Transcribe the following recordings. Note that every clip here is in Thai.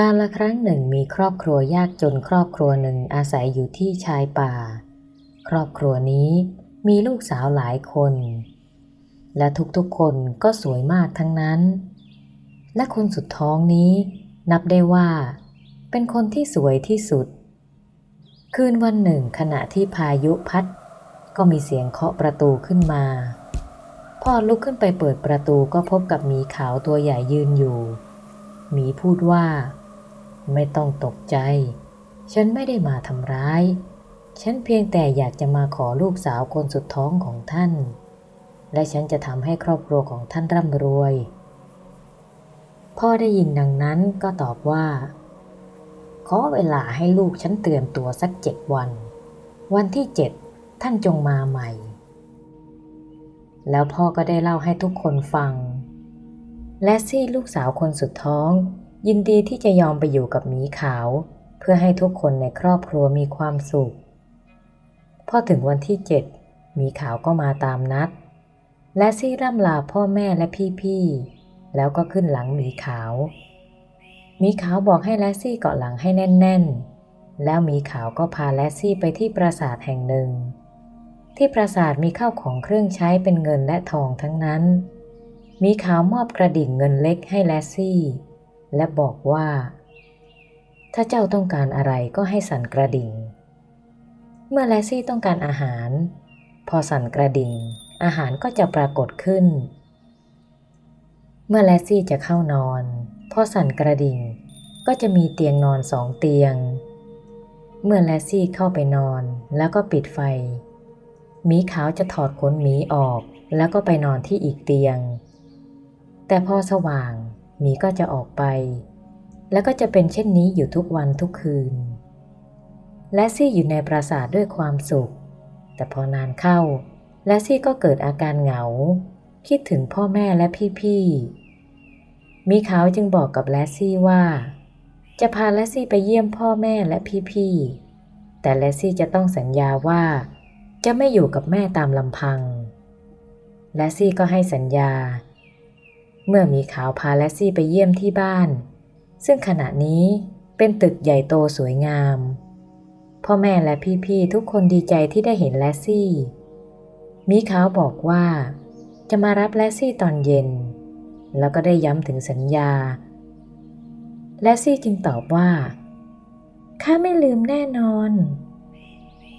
การละครั้งหนึ่งมีครอบครัวยากจนครอบครัวหนึ่งอาศัยอยู่ที่ชายป่า ครอบครัวนี้มีลูกสาวหลายคน และทุกๆคนก็สวยมากทั้งนั้น และคนสุดท้องนี้นับได้ว่า เป็นคนที่สวยที่สุด คืนวันหนึ่งขณะที่พายุพัด ก็มีเสียงเคาะประตูขึ้นมา พ่อลุกขึ้นไปเปิดประตูก็พบกับหมีขาวตัวใหญ่ยืนอยู่หมีพูดว่า ไม่ต้องตกใจ ฉันไม่ได้มาทำร้าย ฉันเพียงแต่อยากจะมาขอลูกสาวคนสุดท้องของท่าน และฉันจะทำให้ครอบครัวของท่านร่ำรวย พ่อได้ยินดังนั้นก็ตอบว่า ขอเวลาให้ลูกฉันเตรียมตัวสักเจ็ดวัน วันที่เจ็ดท่านจงมาใหม่ แล้วพ่อก็ได้เล่าให้ทุกคนฟัง และซี่ลูกสาวคนสุดท้อง ยินดีที่จะยอมไปอยู่กับหมีขาว เพื่อให้ทุกคนในครอบครัวมีความสุข พอถึงวันที่เจ็ดหมีขาวก็มาตามนัด และซี่ร่ำลาพ่อแม่และพี่ๆ แล้วก็ขึ้นหลังหมีขาวหมีขาวบอกให้แลซี่เกาะหลังให้แน่นๆ แล้วหมีขาวก็พาแลซี่ไปที่ปราสาทแห่งหนึ่ง ที่ปราสาทมีข้าวของเครื่องใช้เป็นเงินและทองทั้งนั้นหมีขาวมอบกระดิ่งเงินเล็กให้แลซี่ และบอกว่า ถ้าเจ้าต้องการอะไรก็ให้สั่นกระดิ่ง เมื่อแลซี่ต้องการอาหาร พอสั่นกระดิ่ง อาหารก็จะปรากฏขึ้น เมื่อแลซี่จะเข้านอน พอสั่นกระดิ่ง ก็จะมีเตียงนอนสองเตียง เมื่อแลซี่เข้าไปนอนแล้วก็ปิดไฟหมีขาวจะถอดขนหมีออกแล้วก็ไปนอนที่อีกเตียง แต่พอสว่าง มีก็จะออกไป แล้วก็จะเป็นเช่นนี้อยู่ทุกวันทุกคืน และซี่อยู่ในปราสาทด้วยความสุข แต่พอนานเข้า และซี่ก็เกิดอาการเหงา คิดถึงพ่อแม่และพี่ๆ มีขาวจึงบอกกับแลซี่ว่า จะพาแลซี่ไปเยี่ยมพ่อแม่และพี่ๆ แต่แลซี่จะต้องสัญญาว่า จะไม่อยู่กับแม่ตามลำพัง แลซี่ก็ให้สัญญา เมื่อมีขาวพาแลซี่ไปเยี่ยมที่บ้าน ซึ่งขณะนี้เป็นตึกใหญ่โตสวยงาม พ่อแม่และพี่ๆทุกคนดีใจที่ได้เห็นแลซี่มีขาวบอกว่า จะมารับแลซี่ตอนเย็น แล้วก็ได้ย้ำถึงสัญญา แลซี่จึงตอบว่าข้าไม่ลืมแน่นอน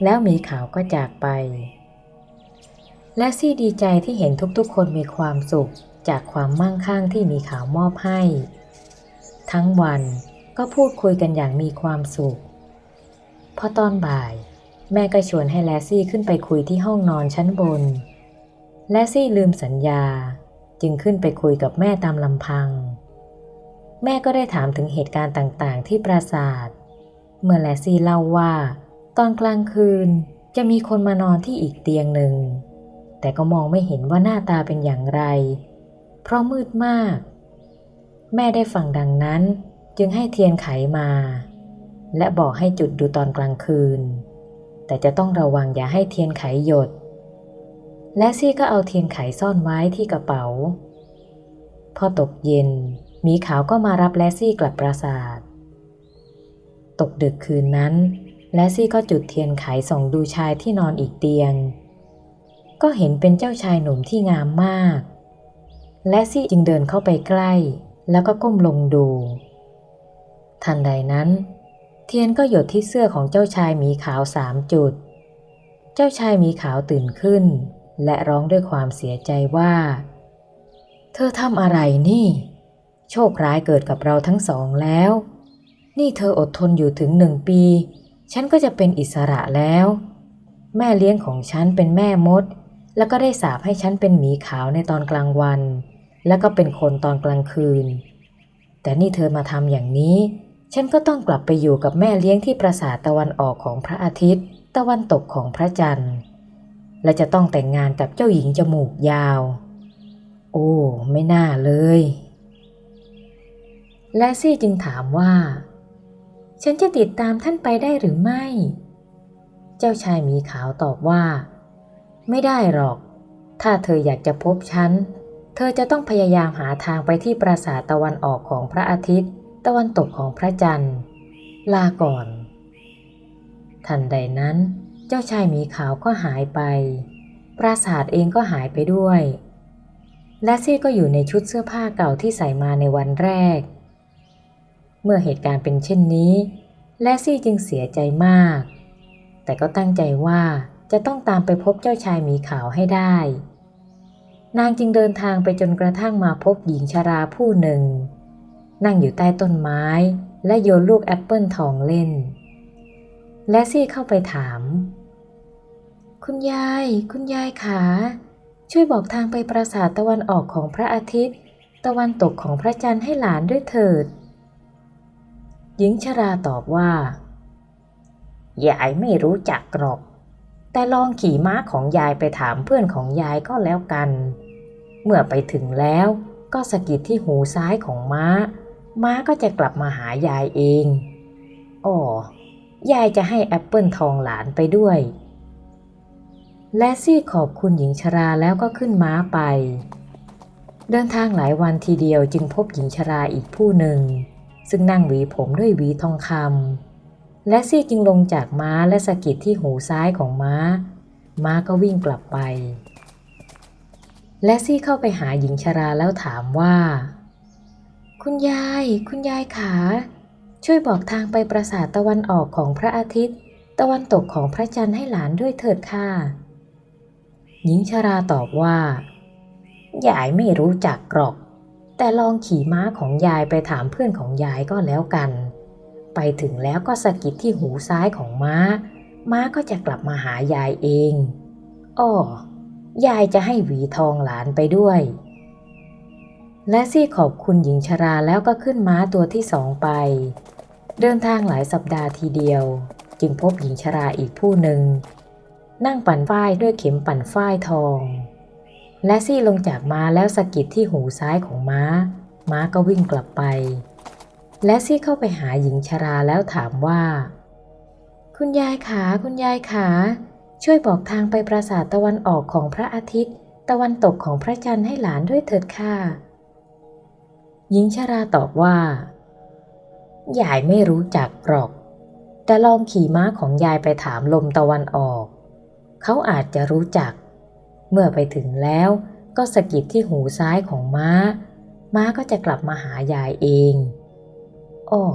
แล้วมีขาวก็จากไป แลซี่ดีใจที่เห็นทุกๆคนมีความสุข จากความมั่งคั่งที่มีขาวมอบให้ ทั้งวันก็พูดคุยกันอย่างมีความสุข พอตอนบ่าย แม่ก็ชวนให้แลซี่ขึ้นไปคุยที่ห้องนอนชั้นบน แลซี่ลืมสัญญาจึงขึ้นไปคุยกับแม่ตามลำพัง แม่ก็ได้ถามถึงเหตุการณ์ต่างๆ ที่ปราสาท เมื่อแลซี่เล่าว่า ตอนกลางคืนจะมีคนมานอนที่อีกเตียงหนึ่ง แต่ก็มองไม่เห็นว่าหน้าตาเป็นอย่างไร เพราะมืดมาก แม่ได้ฟังดังนั้นจึงให้เทียนไขมา และบอกให้จุดดูตอนกลางคืน แต่จะต้องระวังอย่าให้เทียนไขหยด และซี่ก็เอาเทียนไขซ่อนไว้ที่กระเป๋า พอตกเย็นหมีขาวก็มารับแลซี่กลับปราสาท ตกดึกคืนนั้น แลซี่ก็จุดเทียนไขส่องดูชายที่นอนอีกเตียง ก็เห็นเป็นเจ้าชายหนุ่มที่งามมาก และซี่จึงเดินเข้าไปใกล้ แล้วก็ก้มลงดู ทันใดนั้น เทียนก็หยดที่เสื้อของเจ้าชายหมีขาวสามจุด เจ้าชายหมีขาวตื่นขึ้น และร้องด้วยความเสียใจว่า เธอทำอะไรนี่ โชคร้ายเกิดกับเราทั้งสองแล้ว นี่เธออดทนอยู่ถึงหนึ่งปี ฉันก็จะเป็นอิสระแล้ว แม่เลี้ยงของฉันเป็นแม่มดแล้วก็ได้สาปให้ฉันเป็นหมีขาวในตอนกลางวัน แล้วก็เป็นคนตอนกลางคืน แต่นี่เธอมาทำอย่างนี้ ฉันก็ต้องกลับไปอยู่กับแม่เลี้ยงที่ปราสาทตะวันออกของพระอาทิตย์ ตะวันตกของพระจันทร์ และจะต้องแต่งงานกับเจ้าหญิงจมูกยาว โอ้ ไม่น่าเลย และซี่จึงถามว่า ฉันจะติดตามท่านไปได้หรือไม่ เจ้าชายมีขาวตอบว่า ไม่ได้หรอก ถ้าเธออยากจะพบฉัน เธอจะต้องพยายามหาทางไปที่ปราสาทตะวันออกของพระอาทิตย์ ตะวันตกของพระจันทร์ ลาก่อน ทันใดนั้น เจ้าชายหมีขาวก็หายไป ปราสาทเองก็หายไปด้วย และซี่ก็อยู่ในชุดเสื้อผ้าเก่าที่ใส่มาในวันแรก เมื่อเหตุการณ์เป็นเช่นนี้ และซี่จึงเสียใจมาก แต่ก็ตั้งใจว่าจะต้องตามไปพบเจ้าชายหมีขาวให้ได้ นางจึงเดินทางไปจนกระทั่งมาพบหญิงชราผู้หนึ่ง นั่งอยู่ใต้ต้นไม้ และโยนลูกแอปเปิลทองเล่น และซี่เข้าไปถาม คุณยาย คุณยายขาช่วยบอกทางไปปราสาทตะวันออกของพระอาทิตย์ ตะวันตกของพระจันทร์ให้หลานด้วยเถิด หญิงชราตอบว่า ยายไม่รู้จักหรอก แต่ลองขี่ม้าของยายไปถามเพื่อนของยายก็แล้วกัน เมื่อไปถึงแล้วก็สะกิดที่หูซ้ายของม้า ม้าก็จะกลับมาหายายเองอ๋อยายจะให้แอปเปิลทองหลานไปด้วย แลซี่ขอบคุณหญิงชราแล้วก็ขึ้นม้าไป เดินทางหลายวันทีเดียวจึงพบหญิงชราอีกผู้หนึ่ง ซึ่งนั่งหวีผมด้วยหวีทองคำ และซี่จึงลงจากม้าและสะกิดที่หูซ้ายของม้า ม้าก็วิ่งกลับไป และซี่เข้าไปหาหญิงชราแล้วถามว่า คุณยาย คุณยายขา ช่วยบอกทางไปปราสาทตะวันออกของพระอาทิตย์ ตะวันตกของพระจันทร์ให้หลานด้วยเถิดค่ะ หญิงชราตอบว่ายายไม่รู้จักหรอก แต่ลองขี่ม้าของยายไปถามเพื่อนของยายก็แล้วกัน ไปถึงแล้วก็สะกิดที่หูซ้ายของม้า ม้าก็จะกลับมาหายายเอง อ้อ ยายจะให้หวีทองหลานไปด้วย และซี่ขอบคุณหญิงชราแล้วก็ขึ้นม้าตัวที่สองไป เดินทางหลายสัปดาห์ทีเดียว จึงพบหญิงชราอีกผู้หนึ่ง นั่งปั่นฝ้ายด้วยเข็มปั่นฝ้ายทอง และซี่ลงจากม้าแล้วสะกิดที่หูซ้ายของม้า ม้าก็วิ่งกลับไป และซี่เข้าไปหาหญิงชราแล้วถามว่า คุณยายขาคุณยายขาช่วยบอกทางไปปราสาทตะวันออกของพระอาทิตย์ ตะวันตกของพระจันทร์ให้หลานด้วยเถิดค่ะ หญิงชราตอบว่ายายไม่รู้จักหรอก แต่ลองขี่ม้าของยายไปถามลมตะวันออก เขาอาจจะรู้จัก เมื่อไปถึงแล้วก็สะกิดที่หูซ้ายของม้า ม้าก็จะกลับมาหายายเอง อ้อ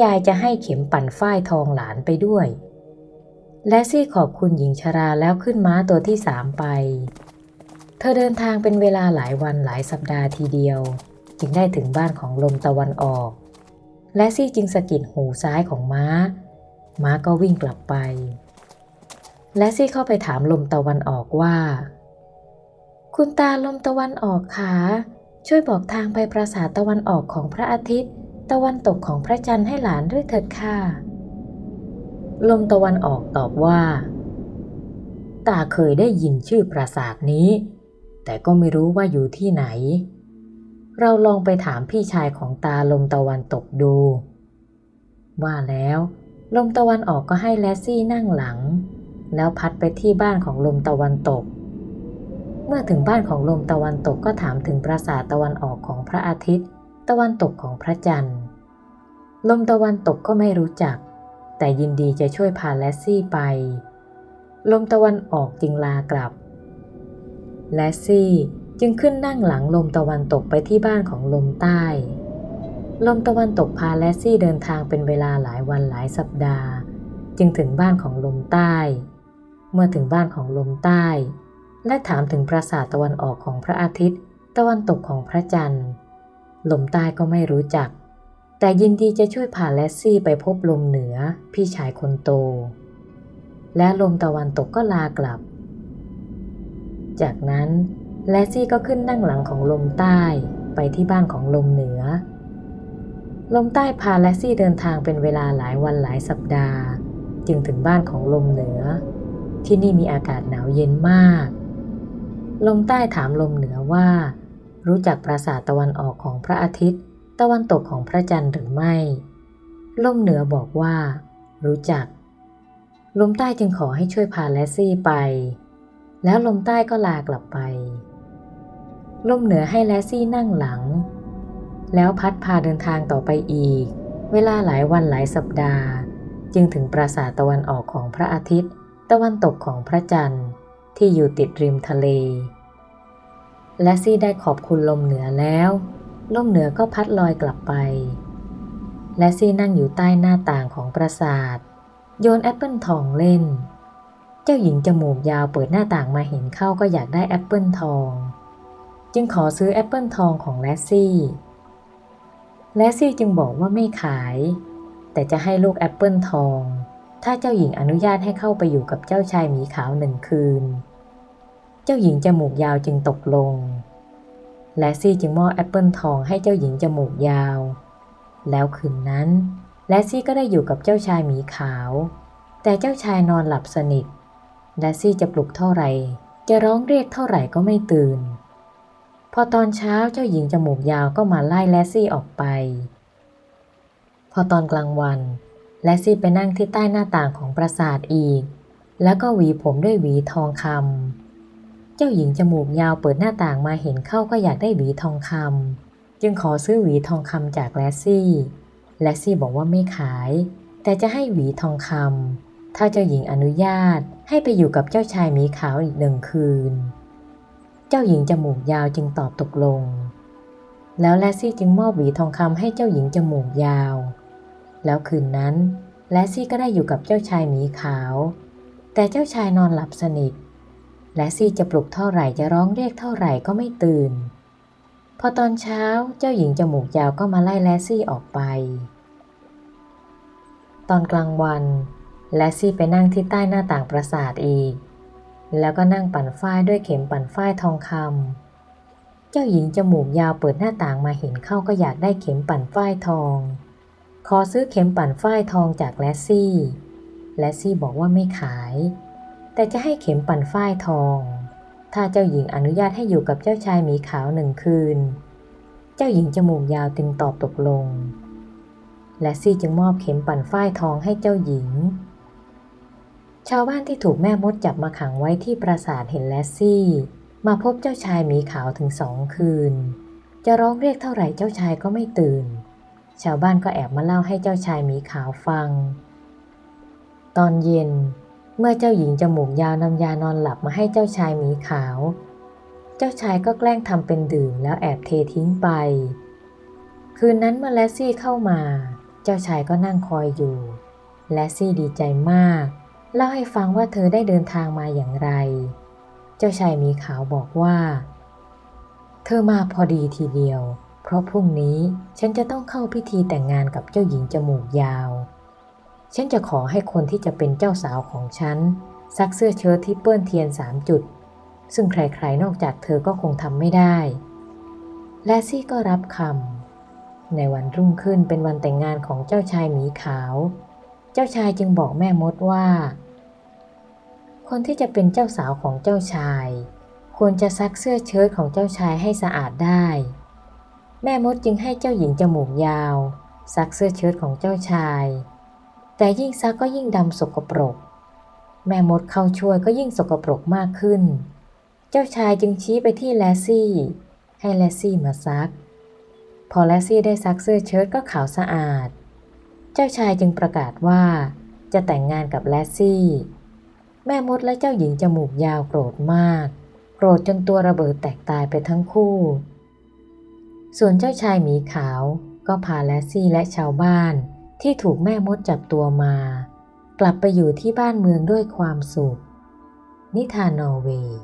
ยายจะให้เข็มปั่นฝ้ายทองหลานไปด้วย และซี่ขอบคุณหญิงชราแล้วขึ้นม้าตัวที่สามไป เธอเดินทางเป็นเวลาหลายวันหลายสัปดาห์ทีเดียว จึงได้ถึงบ้านของลมตะวันออก และซี่จึงสะกิดหูซ้ายของม้า ม้าก็วิ่งกลับไป และซี่เข้าไปถามลมตะวันออกว่า คุณตาลมตะวันออกขาช่วยบอกทางไปปราสาทตะวันออกของพระอาทิตย์ ตะวันตกของพระจันทร์ให้หลานด้วยเถิดค่ะ ลมตะวันออกตอบว่า ตาเคยได้ยินชื่อปราสาทนี้ แต่ก็ไม่รู้ว่าอยู่ที่ไหน เราลองไปถามพี่ชายของตาลมตะวันตกดู ว่าแล้ว ลมตะวันออกก็ให้แลซี่นั่งหลัง แล้วพัดไปที่บ้านของลมตะวันตก เมื่อถึงบ้านของลมตะวันตกก็ถามถึงปราสาทตะวันออกของพระอาทิตย์ตะวันตกของพระจันทร์ ลมตะวันตกก็ไม่รู้จัก แต่ยินดีจะช่วยพาแลซี่ไป ลมตะวันออกจึงลากลับ แลซี่จึงขึ้นนั่งหลังลมตะวันตกไปที่บ้านของลมใต้ ลมตะวันตกพาแลซี่เดินทางเป็นเวลาหลายวันหลายสัปดาห์ จึงถึงบ้านของลมใต้ เมื่อถึงบ้านของลมใต้ และถามถึงปราสาทตะวันออกของพระอาทิตย์ ตะวันตกของพระจันทร์ ลมใต้ก็ไม่รู้จัก แต่ยินดีจะช่วยพาแลซี่ไปพบลมเหนือพี่ชายคนโต และลมตะวันตกก็ลากลับ จากนั้นแลซี่ก็ขึ้นนั่งหลังของลมใต้ไปที่บ้านของลมเหนือ ลมใต้พาแลซี่เดินทางเป็นเวลาหลายวันหลายสัปดาห์ จึงถึงบ้านของลมเหนือ ที่นี่มีอากาศหนาวเย็นมาก ลมใต้ถามลมเหนือว่า รู้จักปราสาทตะวันออกของพระอาทิตย์ ตะวันตกของพระจันทร์หรือไม่ ลมเหนือบอกว่า รู้จัก ลมใต้จึงขอให้ช่วยพาแลซี่ไป แล้วลมใต้ก็ลากลับไป ลมเหนือให้แลซี่นั่งหลัง แล้วพัดพาเดินทางต่อไปอีก เวลาหลายวันหลายสัปดาห์ จึงถึงปราสาทตะวันออกของพระอาทิตย์ ตะวันตกของพระจันทร์ที่อยู่ติดริมทะเล และซี่ได้ขอบคุณลมเหนือแล้ว ลมเหนือก็พัดลอยกลับไป และซี่นั่งอยู่ใต้หน้าต่างของปราสาท โยนแอปเปิลทองเล่น เจ้าหญิงจมูกยาวเปิดหน้าต่างมาเห็นเข้าก็อยากได้แอปเปิลทอง จึงขอซื้อแอปเปิลทองของแลซี่ แลซี่จึงบอกว่าไม่ขาย แต่จะให้ลูกแอปเปิลทอง ถ้าเจ้าหญิงอนุญาตให้เข้าไปอยู่กับเจ้าชายหมีขาวหนึ่งคืน เจ้าหญิงจมูกยาวจึงตกลง และซี่จึงมอบแอปเปิลทองให้เจ้าหญิงจมูกยาว แล้วคืนนั้น แลซี่ก็ได้อยู่กับเจ้าชายหมีขาว แต่เจ้าชายนอนหลับสนิท แลซี่จะปลุกเท่าไหร่ จะร้องเรียกเท่าไหร่ก็ไม่ตื่น พอตอนเช้าเจ้าหญิงจมูกยาวก็มาไล่แลซี่ออกไป พอตอนกลางวัน แลซี่ไปนั่งที่ใต้หน้าต่างของปราสาทอีก แล้วก็หวีผมด้วยหวีทองคำ เจ้าหญิงจมูกยาวเปิดหน้าต่างมาเห็นเข้าก็อยากได้หวีทองคำจึงขอซื้อหวีทองคำจากแลซี่แลซี่บอกว่าไม่ขาย แต่จะให้หวีทองคำถ้าเจ้าหญิงอนุญาตให้ไปอยู่กับเจ้าชายหมีขาวอีกหนึ่งคืน เจ้าหญิงจมูกยาวจึงตอบตกลง แล้วแลซี่จึงมอบหวีทองคำให้เจ้าหญิงจมูกยาว แล้วคืนนั้นแลซี่ก็ได้อยู่กับเจ้าชายหมีขาว แต่เจ้าชายนอนหลับสนิท และซี่จะปลุกเท่าไหร่จะร้องเรียกเท่าไหร่ก็ไม่ตื่น พอตอนเช้าเจ้าหญิงจมูกยาวก็มาไล่แลซี่ออกไป ตอนกลางวัน แลซี่ไปนั่งที่ใต้หน้าต่างปราสาทอีก แล้วก็นั่งปั่นฝ้ายด้วยเข็มปั่นฝ้ายทองคำเจ้าหญิงจมูกยาวเปิดหน้าต่างมาเห็นเข้าก็อยากได้เข็มปั่นฝ้ายทอง ขอซื้อเข็มปั่นฝ้ายทองจากแลซี่ แลซี่บอกว่าไม่ขาย แต่จะให้เข็มปั่นฝ้ายทอง ถ้าเจ้าหญิงอนุญาตให้อยู่กับเจ้าชายหมีขาวหนึ่งคืน เจ้าหญิงจมูกยาวจึงตอบตกลง และซี่จึงมอบเข็มปั่นฝ้ายทองให้เจ้าหญิง ชาวบ้านที่ถูกแม่มดจับมาขังไว้ที่ปราสาทเห็นแลซี่ มาพบเจ้าชายหมีขาวถึงสองคืน จะร้องเรียกเท่าไหร่เจ้าชายก็ไม่ตื่น ชาวบ้านก็แอบมาเล่าให้เจ้าชายหมีขาวฟัง ตอนเย็น เมื่อเจ้าหญิงจมูกยาวนำยานอนหลับมาให้เจ้าชายหมีขาว เจ้าชายก็แกล้งทำเป็นดื่มแล้วแอบเททิ้งไป คืนนั้นเมื่อแลซี่เข้ามา เจ้าชายก็นั่งคอยอยู่ แลซี่ดีใจมาก เล่าให้ฟังว่าเธอได้เดินทางมาอย่างไร เจ้าชายหมีขาวบอกว่า เธอมาพอดีทีเดียว เพราะพรุ่งนี้ฉันจะต้องเข้าพิธีแต่งงานกับเจ้าหญิงจมูกยาว ฉันจะขอให้คนที่จะเป็นเจ้าสาวของฉันซักเสื้อเชิ้ตที่เปื้อนเทียนสามจุด ซึ่งใครๆนอกจากเธอก็คงทำไม่ได้ แลซี่ก็รับคำในวันรุ่งขึ้นเป็นวันแต่งงานของเจ้าชายหมีขาว เจ้าชายจึงบอกแม่มดว่า คนที่จะเป็นเจ้าสาวของเจ้าชาย ควรจะซักเสื้อเชิ้ตของเจ้าชายให้สะอาดได้ แม่มดจึงให้เจ้าหญิงจมูกยาว ซักเสื้อเชิ้ตของเจ้าชาย แต่ยิ่งซักก็ยิ่งดำสกปรก แม่มดเข้าช่วยก็ยิ่งสกปรกมากขึ้น เจ้าชายจึงชี้ไปที่แลซี่ ให้แลซี่มาซัก พอแลซี่ได้ซักเสื้อเชิ้ตก็ขาวสะอาด เจ้าชายจึงประกาศว่าจะแต่งงานกับแลซี่ แม่มดและเจ้าหญิงจมูกยาวโกรธมาก โกรธจนตัวระเบิดแตกตายไปทั้งคู่ ส่วนเจ้าชายหมีขาวก็พาแลซี่และชาวบ้าน ที่ถูกแม่มดจับตัวมา กลับไปอยู่ที่บ้านเมืองด้วยความสุข นิทานนอร์เวย์